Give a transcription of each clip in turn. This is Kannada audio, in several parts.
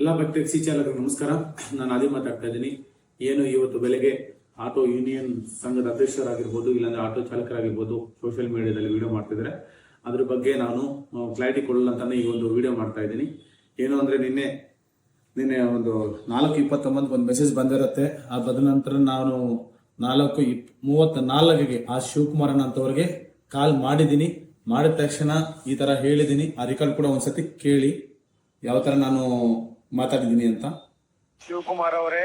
ಎಲ್ಲ ಭಕ್ತ ಟ್ಯಾಕ್ಸಿ ಚಾಲಕರು ನಮಸ್ಕಾರ. ನಾನು ಅದೇ ಮಾತಾಡ್ತಾ ಇದ್ದೀನಿ. ಏನು ಇವತ್ತು ಬೆಳಗ್ಗೆ ಆಟೋ ಯೂನಿಯನ್ ಸಂಘದ ಅಧ್ಯಕ್ಷರಾಗಿರ್ಬೋದು, ಇಲ್ಲಾಂದ್ರೆ ಆಟೋ ಚಾಲಕರಾಗಿರ್ಬೋದು ಸೋಷಿಯಲ್ ಮೀಡಿಯಾದಲ್ಲಿ ವಿಡಿಯೋ ಮಾಡ್ತಿದ್ದಾರೆ. ಅದ್ರ ಬಗ್ಗೆ ನಾನು ಕ್ಲಾರಿಟಿ ಕೊಡಲ್ಲ ಅಂತಾನೆ ಈ ಒಂದು ವಿಡಿಯೋ ಮಾಡ್ತಾ ಇದ್ದೀನಿ. ಏನು ಅಂದ್ರೆ ನಿನ್ನೆ ನಿನ್ನೆ ಒಂದು ನಾಲ್ಕು ಇಪ್ಪತ್ತೊಂಬತ್ತು ಒಂದು ಮೆಸೇಜ್ ಬಂದಿರುತ್ತೆ. ಆ ನಂತರ ನಾನು ನಾಲ್ಕು ಇಪ್ ಮೂವತ್ತ ನಾಲ್ಕಿಗೆ ಆ ಶಿವಕುಮಾರನ್ ಅಂತವ್ರಿಗೆ ಕಾಲ್ ಮಾಡಿದ್ದೀನಿ. ಮಾಡಿದ ತಕ್ಷಣ ಈ ತರ ಹೇಳಿದ್ದೀನಿ. ಆ ರೆಕಾರ್ಡ್ ಕೂಡ ಒಂದ್ಸತಿ ಕೇಳಿ. ಯಾವ ತರ ನಾನು ಮಾತಾಡಿದ್ದೀನಿ ಅಂತ. ಶಿವಕುಮಾರ್ ಅವರೇ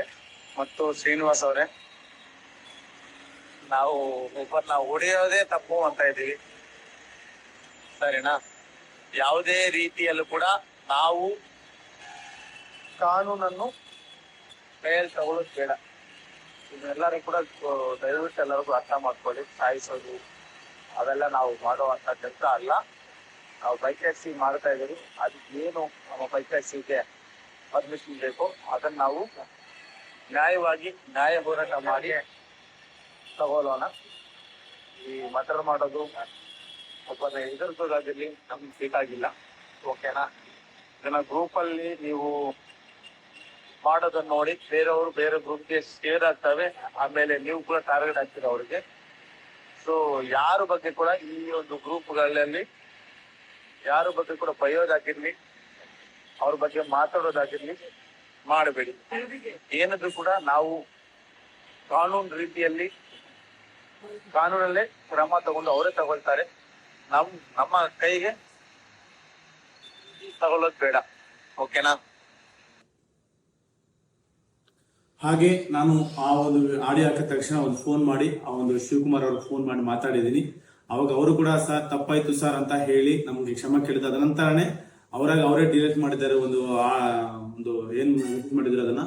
ಮತ್ತು ಶ್ರೀನಿವಾಸ್ ಅವರೇ. ನಾವು ಒಬ್ಬರನ್ನ ಹೊಡೆಯೋದೇ ತಪ್ಪು ಅಂತ ಇದೀವಿ ಸರಿನಾ? ಯಾವುದೇ ರೀತಿಯಲ್ಲೂ ಕೂಡ ನಾವು ಕಾನೂನನ್ನು ಕೈಯಲ್ಲಿ ತಗೊಳ್ಳೋದು ಬೇಡ. ಇದನ್ನೆಲ್ಲರೂ ಕೂಡ ದಯವಿಟ್ಟು ಎಲ್ಲರಿಗೂ ಅರ್ಥ ಮಾಡ್ಕೊಳ್ಳಿ, ಸಾಯಿಸೋದು ಅವೆಲ್ಲ ನಾವು ಮಾಡುವಂತ ಕೆಲಸ ಅಲ್ಲ. ನಾವು ಬೈಕ್ ಟ್ಯಾಕ್ಸಿ ಮಾಡ್ತಾ ಇದ್ದೀವಿ. ಅದಕ್ಕೆ ಏನು ನಮ್ಮ ಬೈಕ್ ಟ್ಯಾಕ್ಸಿಗೆ ಪರ್ಮಿಷನ್ ಬೇಕು, ಅದನ್ನ ನಾವು ನ್ಯಾಯವಾಗಿ ನ್ಯಾಯ ಹೋರಾಟ ಮಾಡಿ ತಗೊಳ್ಳೋಣ. ಈ ಮಟರ್ ಮಾಡೋದು ಒಬ್ಬನ ಎದುರಿಸೋದಾಗಿರ್ಲಿ ನಮ್ಗೆ ಬೇಕಾಗಿಲ್ಲ ಓಕೆನಾ ಇದನ್ನ ಗ್ರೂಪ್ ಅಲ್ಲಿ ನೀವು ಮಾಡೋದನ್ನ ನೋಡಿ, ಬೇರೆಯವರು ಬೇರೆ ಗ್ರೂಪ್ಗೆ ಶೇರ್ ಆಗ್ತವೆ, ಆಮೇಲೆ ನೀವು ಕೂಡ ಟಾರ್ಗೆಟ್ ಆಗ್ತೀರ ಅವ್ರಿಗೆ? ಸೊ ಯಾರ ಬಗ್ಗೆ ಕೂಡ ಈ ಒಂದು ಗ್ರೂಪ್ಗಳಲ್ಲಿ ಯಾರ ಬಗ್ಗೆ ಕೂಡ ಬೈಯೋದಾಗಿರ್ಲಿ ಅವ್ರ ಬಗ್ಗೆ ಮಾತಾಡೋದಾಗಿರ್ಲಿ ಮಾಡಬೇಡಿ. ಏನಾದ್ರೂ ಕೂಡ ನಾವು ಕಾನೂನು ರೀತಿಯಲ್ಲಿ ಕಾನೂನಲ್ಲೇ ಕ್ರಮ ತಗೊಂಡು ಅವರೇ ತಗೊಳ್ತಾರೆ. ನಮ್, ನಮ್ಮ ಕೈಗೆ ತಗೊಳ್ಳೋದು ಬೇಡ. ಓಕೆನಾ? ಹಾಗೆ ನಾನು ಆ ಒಂದು ಆಡಿಯೋ ಹಾಕಿದ ತಕ್ಷಣ ಒಂದು ಫೋನ್ ಮಾಡಿ, ಆ ಒಂದು ಶಿವಕುಮಾರ್ ಅವ್ರಿಗೆ ಫೋನ್ ಮಾಡಿ ಮಾತಾಡಿದೀನಿ ಅವಾಗ ಅವರು ಕೂಡ, ಸರ್, ತಪ್ಪಾಯ್ತು ಸರ್ ಅಂತ ಹೇಳಿ ನಮ್ಗೆ ಕ್ಷಮ ಕೇಳಿದ ಅದ ನಂತರನೇ ಅವರಾಗ ಅವರೇ ಡಿಲೀಟ್ ಮಾಡಿದ್ದಾರೆ ಒಂದು, ಆ, ಒಂದು ಏನು ಮಾಡಿದ್ರು ಅದನ್ನ.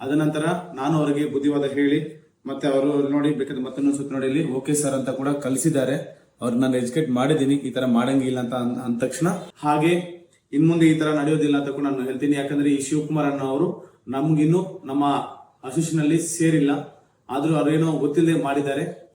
ಅದ ನಂತರ ನಾನು ಅವರಿಗೆ ಬುದ್ಧಿವಾದ ಹೇಳಿ, ಮತ್ತೆ ಅವರು ನೋಡಿ ಬೇಕಾದ್ರೆ ಮತ್ತೊಂದು ಸುತ್ತ ನೋಡಿ ಇಲ್ಲಿ, ಓಕೆ ಸರ್ ಅಂತ ಕೂಡ ಕಲಿಸಿದ್ದಾರೆ ಅವ್ರು ನಾನು ಎಜುಕೇಟ್ ಮಾಡಿದ್ದೀನಿ, ಈ ತರ ಮಾಡಂಗಿಲ್ಲ ಅಂತ ಅಂದ ತಕ್ಷಣ. ಹಾಗೆ ಇನ್ ಮುಂದೆ ಈ ತರ ನಡೆಯೋದಿಲ್ಲ ಅಂತ ಕೂಡ ನಾನು ಹೇಳ್ತೀನಿ. ಯಾಕಂದ್ರೆ ಈ ಶಿವಕುಮಾರ್ ಅಣ್ಣ ಅವರು ನಮ್ಗಿನ್ನು ನಮ್ಮ ಅಸೋಸಿಯೇಷನ್ ಅಲ್ಲಿ ಸೇರಿಲ್ಲ. ಆದ್ರೂ ಅವ್ರೇನೋ ಗೊತ್ತಿಲ್ಲದೆ ಮಾಡಿದ್ದಾರೆ.